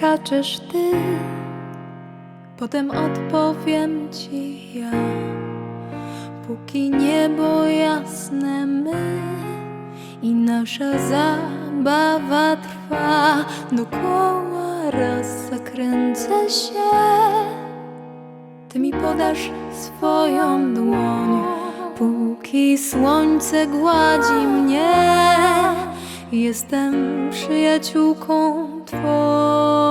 Skaczesz ty, potem odpowiem ci ja. Póki niebo jasne my i nasza zabawa trwa, dokoła raz zakręcę się. Ty mi podasz swoją dłoń, póki słońce gładzi mnie. Jestem przyjaciółką Twą.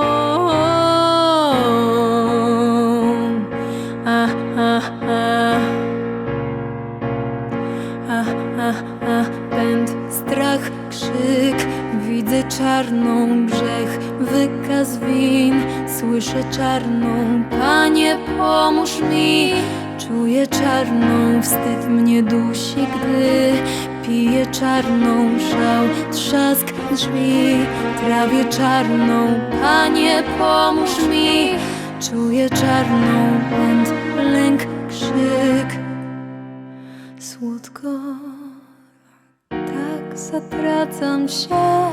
Pęd, strach, krzyk, widzę czarną grzech, wykaz win, słyszę czarną, Panie pomóż mi. Czuję czarną, wstyd mnie dusi, gdy piję czarną, żał, trzask drzwi, trawię czarną, Panie pomóż mi. Czuję czarną, pęd, lęk, krzyk, słodko tak zatracam się,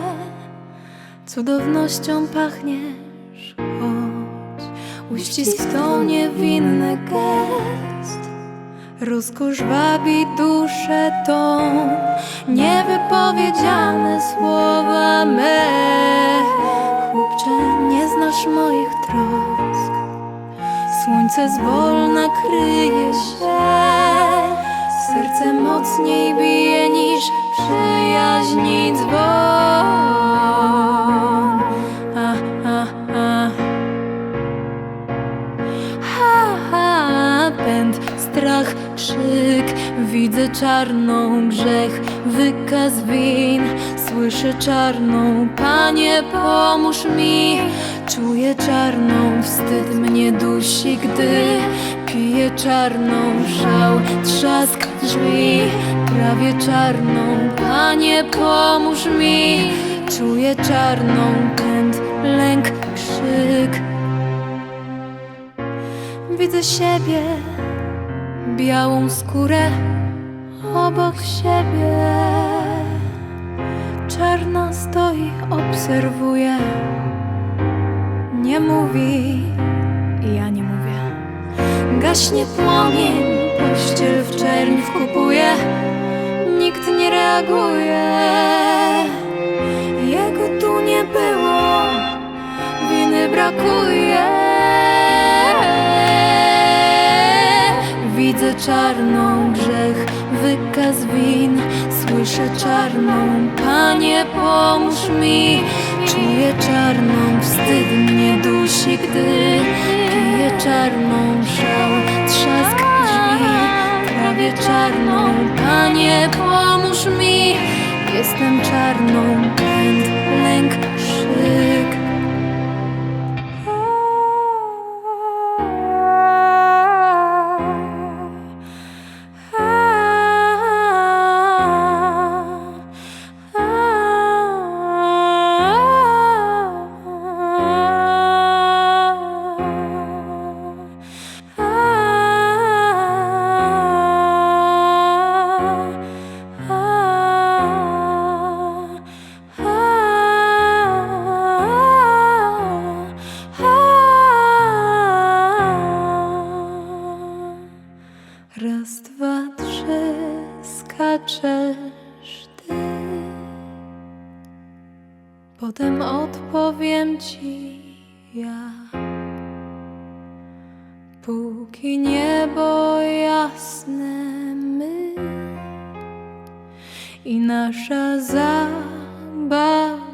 cudownością pachniesz, choć uścisk to niewinny gest. Rozkosz wabi duszę tą, niewypowiedziane słowa me. Chłopcze, nie znasz moich trosk, słońce zwolna kryje się. Serce mocniej bije niż przyjaźni dzwon. A, a, a. Ha, ha, pęd, strach, krzyk Widzę czarną grzech, wykaz win Słyszę czarną, Panie pomóż mi Czuję czarną, wstyd mnie dusi, gdy Piję czarną, żał, trzask drzwi Prawie czarną, Panie pomóż mi. Czuję czarną, pęd, lęk, krzyk. Widzę siebie, białą skórę obok siebie. Czarna stoi, obserwuje, nie mówi, i ja nie mówię. Gaśnie płomień, pościel w czerń wkupuje, nikt nie reaguje. Jego tu nie było, winy brakuje. Widzę czarną grzech, wykaz win Słyszę czarną, Panie pomóż mi Czuję czarną, wstyd mnie dusi, gdy Piję czarną, żał, trzask drzwi Prawie czarną, Panie pomóż mi. Jestem czarną, pęd, lęk, skaczesz ty. Potem odpowiem ci ja. Póki niebo jasne my i nasza zabawa